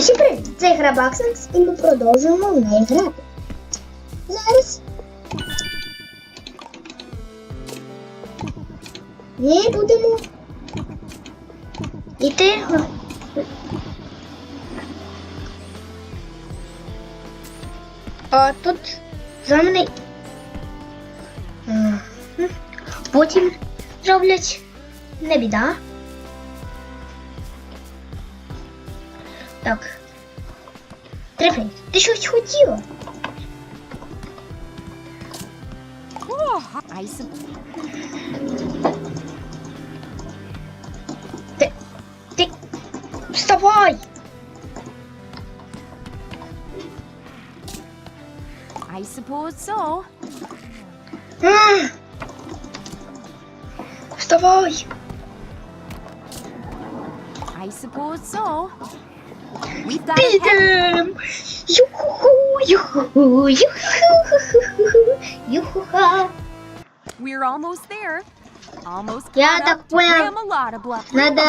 Усім привіт! Це гра Баксенс і ми продовжуємо в неї грати. Зараз. Ми будемо йти. А тут зелений. Мгм. Потім зроблять не біда. Так. Трифень, ти щось хотіла? I. Ти. Ти. Вставай! I suppose so. М. Вставай! I suppose so. Підем! Юху, юху, юху, юхуха. We're almost there. Almost Я так понял. Надо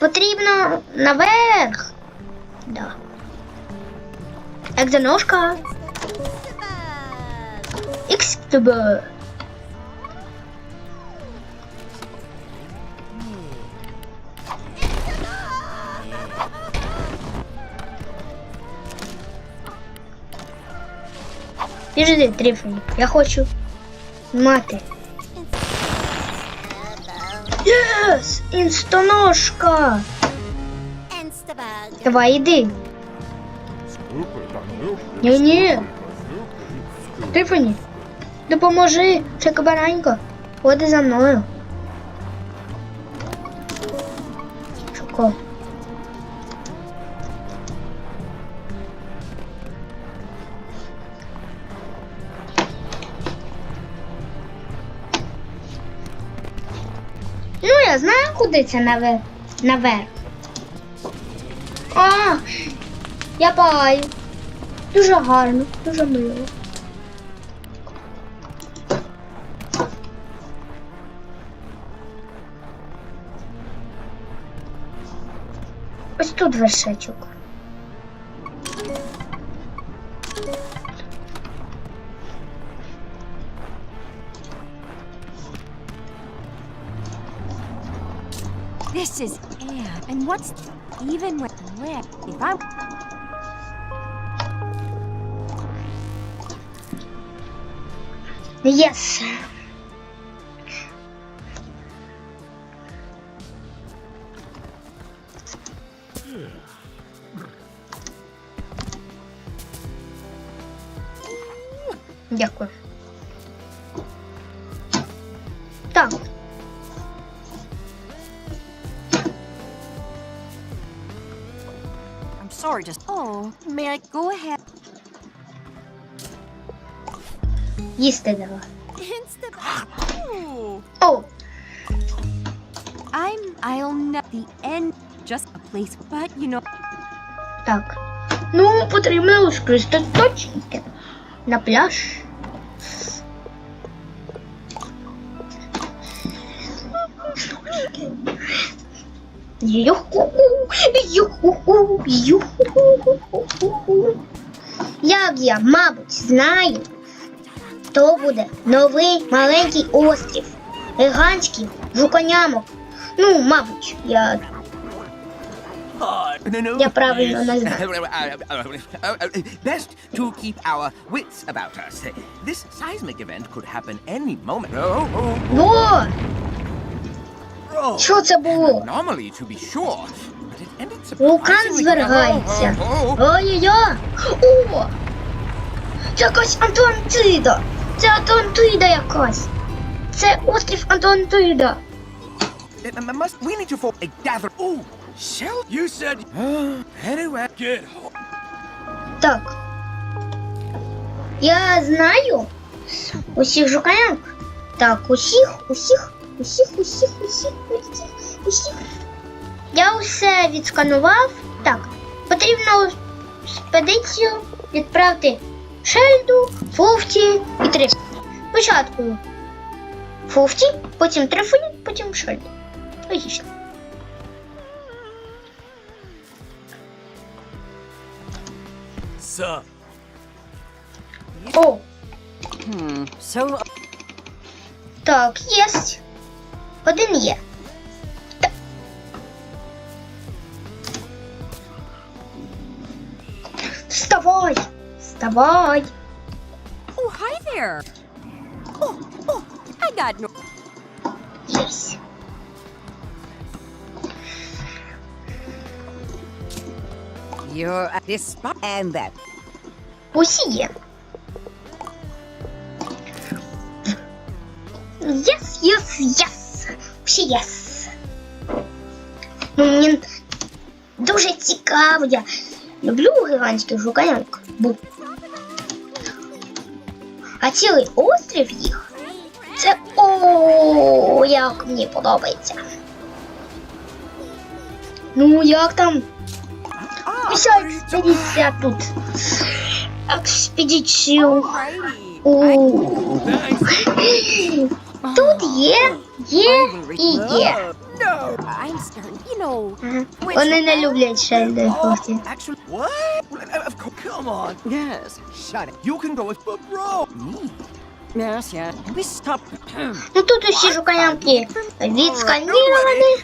потрібно наверх. Да. Як за Підожди, Трифон, я хочу мати. Єс! Інстоножка! Давай, іди. Ні-ні. Тифані, допоможи, це кабаранько. Ходи за мною. Я знаю, куди це навер... наверх. А, я баю. Дуже гарно, дуже мило. Ось тут вершечок. This is air. And what's even with where? If I'm Єс. Дякую. Just oh, may I go ahead? Їсти давай. Oh, О, I'm I'll not the end. Just a place, but you know. так. Ну, потрібно ускрити точки. На пляж. Як я, мабуть, знаю, то буде новий маленький острів. Гігантський жуконямок. Ну, мабуть, я. Я правильно Yes. назвав. Best to keep our wits about us. This seismic event could happen any moment. Oh, oh, Во! Що це було? Вулкан звергається. Oh, oh, oh. Ой-ой-ой! О! Це якась Атлантида! Це Атлантида якась! Це острів Атлантида! It. We need to form a gather. Oh, shell. You said. anyway, get Так. Я знаю усіх жуканок. Так, усіх, усіх, усіх, усіх, усіх, усіх, усіх. Я усе відсканував. Так, потрібно експедицію відправити Шельду, Фуфті і Трифі. Спочатку Фуфті, потім Трифоні, потім Шельду. Логічно. О, Hmm. So так, єсть. Один є. Та- Вставай! Вставай! Oh, hi there. Oh, oh, I got no. Єсть. You're at this spot and that. Усі є. Єс, єс, єс. Всі єс. Ну, мені дуже цікаво. Я люблю гігантських жуканянок. Бу. А цілий острів їх. Це о, як мені подобається. Ну, як там? Вся експедиція тут. Експедицію. Alrighty. У. Thanks. Тут є, є і є. Ага. Вони не люблять. Actually, what? Well, uh. Ну тут усі жуканянки відсканіровані.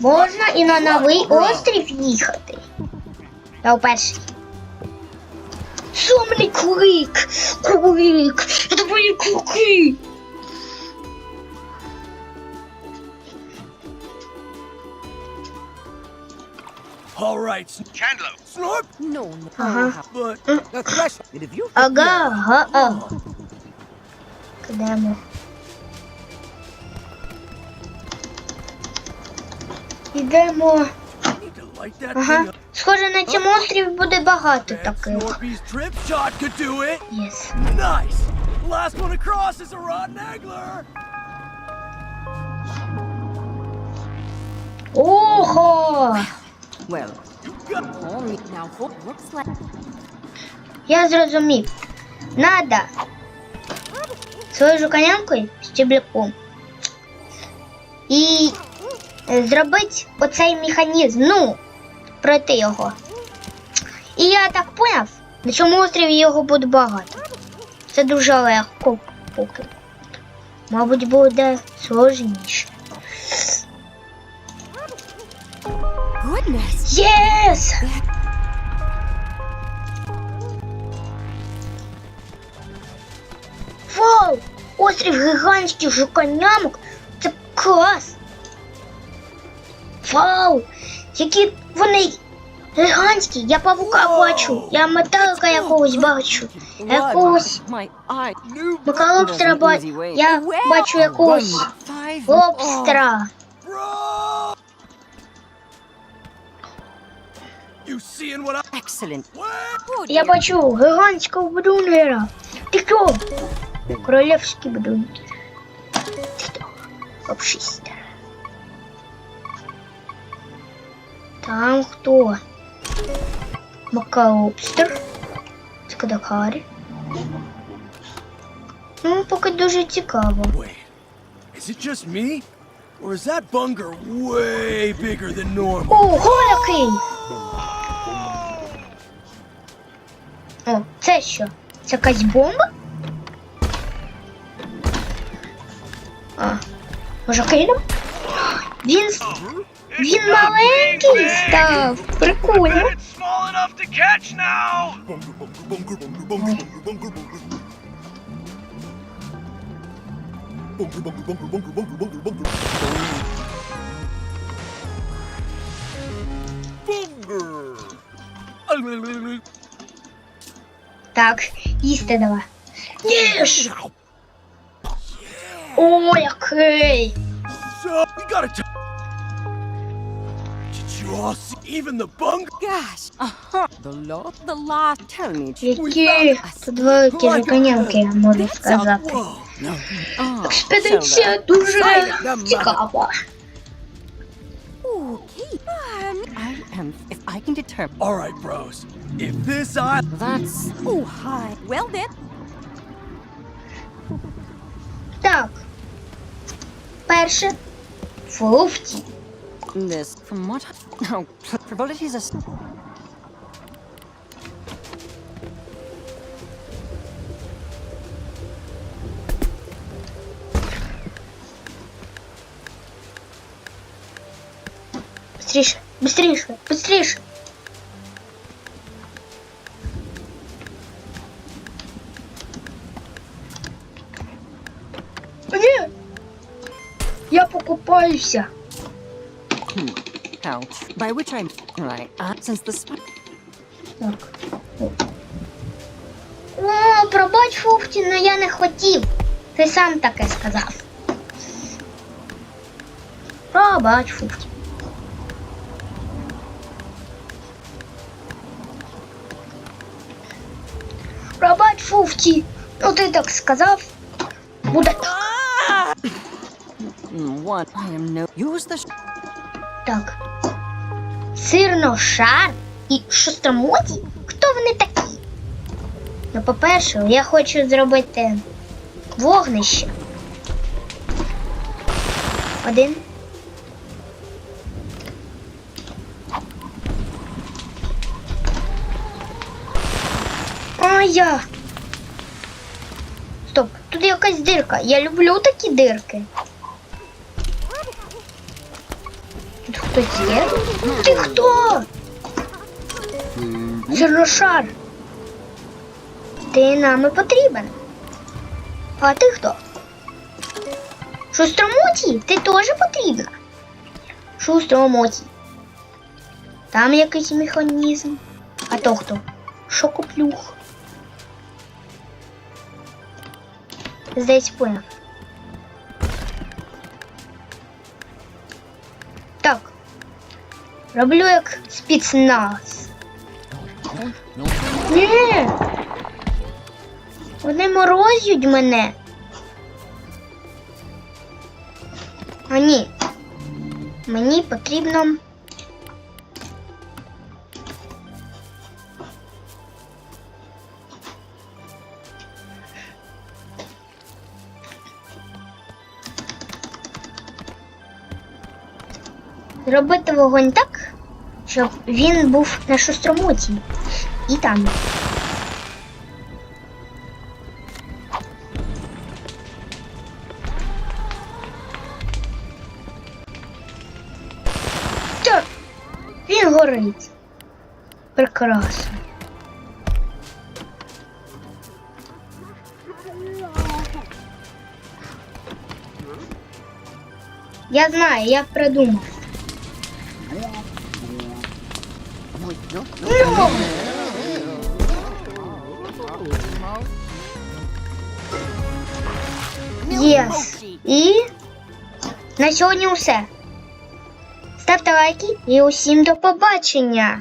Можна і на новий острів їхати. Я перший. Сумний! Крик! Це твої крики! All right, Chandler. Snorp. no, no. Ага. But The threshold. If you Ага, ага, ага. To light that Ага. Схоже, на цьому острові буде багато таких. Єс. Nice. Last one across is a rotten angler. Ого! Well, You got. hold now. Hold. Looks like. Я зрозумів. Надо свою жуканянкою стебляком. І зробити оцей механізм. Ну, пройти його. І я так поняв, на цьому острові його буде багато. Це дуже легко поки. Мабуть, буде сложніше. Goodness. Єс! Вау! Острів гігантських жуканямок. Це клас! Вау! Які вони гігантські! Я павука Вау! бачу, я метелика якогось бачу. Якогось My eye. New макалобстера бачу. Я бачу якогось Five. Excellent. Я бачу гігантського бдунгера. Ти хто? Королевський бдунгер. Ти хто? Обшистер. Там хто? Макаобстер. Скадакарі. Ну, поки дуже цікаво. Wait, is it just me? Or is that bunger way bigger than normal? Ого, який! О, це що? Це якась бомба? А, може кинемо? Він, він маленький став. Прикольно. Bonkr, bonkr, bonkr, bonkr, bonkr, bonkr, bonkr. Bonkr! Так, їсти давай. Їж! О, який! So, we gotta... Чичос! Did you all see? Even the bunger. Gosh. Uh-huh. The law. The law. Tell me. Які тут великі жуканянки, я можу сказати. Whoa. Oh, Експедиція Zelda. дуже цікава. Okay. Um, I am. If I can determine. All right, bros. If this island. That's. Oh, hi. Well then. Так. Перше. Флуфті. this from what oh, I... No, frivolities are... Быстрейше, быстрейше, быстрейше. Нет! Я покупаюсь. How? By which I'm right. Uh, since the sp- Так. О, пробач, Фуфті, но я не хотів. Ти сам таке сказав. Пробач, Фуфті. Пробач, Фуфті. Ну ти так сказав. Буде так. Mm, what? I am no. Use the. Так. Сирно-шар і шостромоті? Хто вони такі? Ну, по-перше, я хочу зробити вогнище. Один. А. Стоп, тут якась дирка. Я люблю такі дирки. Хтось є? Ти хто? Зерношар. Ти нам потрібен. А ти хто? Шустромотій, ти теж потрібна. Шустромотій. Там якийсь механізм. А то хто? Шокоплюх. Здається, поняв. Роблю як спецназ. Ні. Вони морозять мене. А ні. Мені потрібно. Зробити вогонь так, щоб він був на шостромоті. І там. Так, він горить. Прекрасно. Я знаю, я придумав. Єс. І на сьогодні все. Ставте лайки і усім до побачення!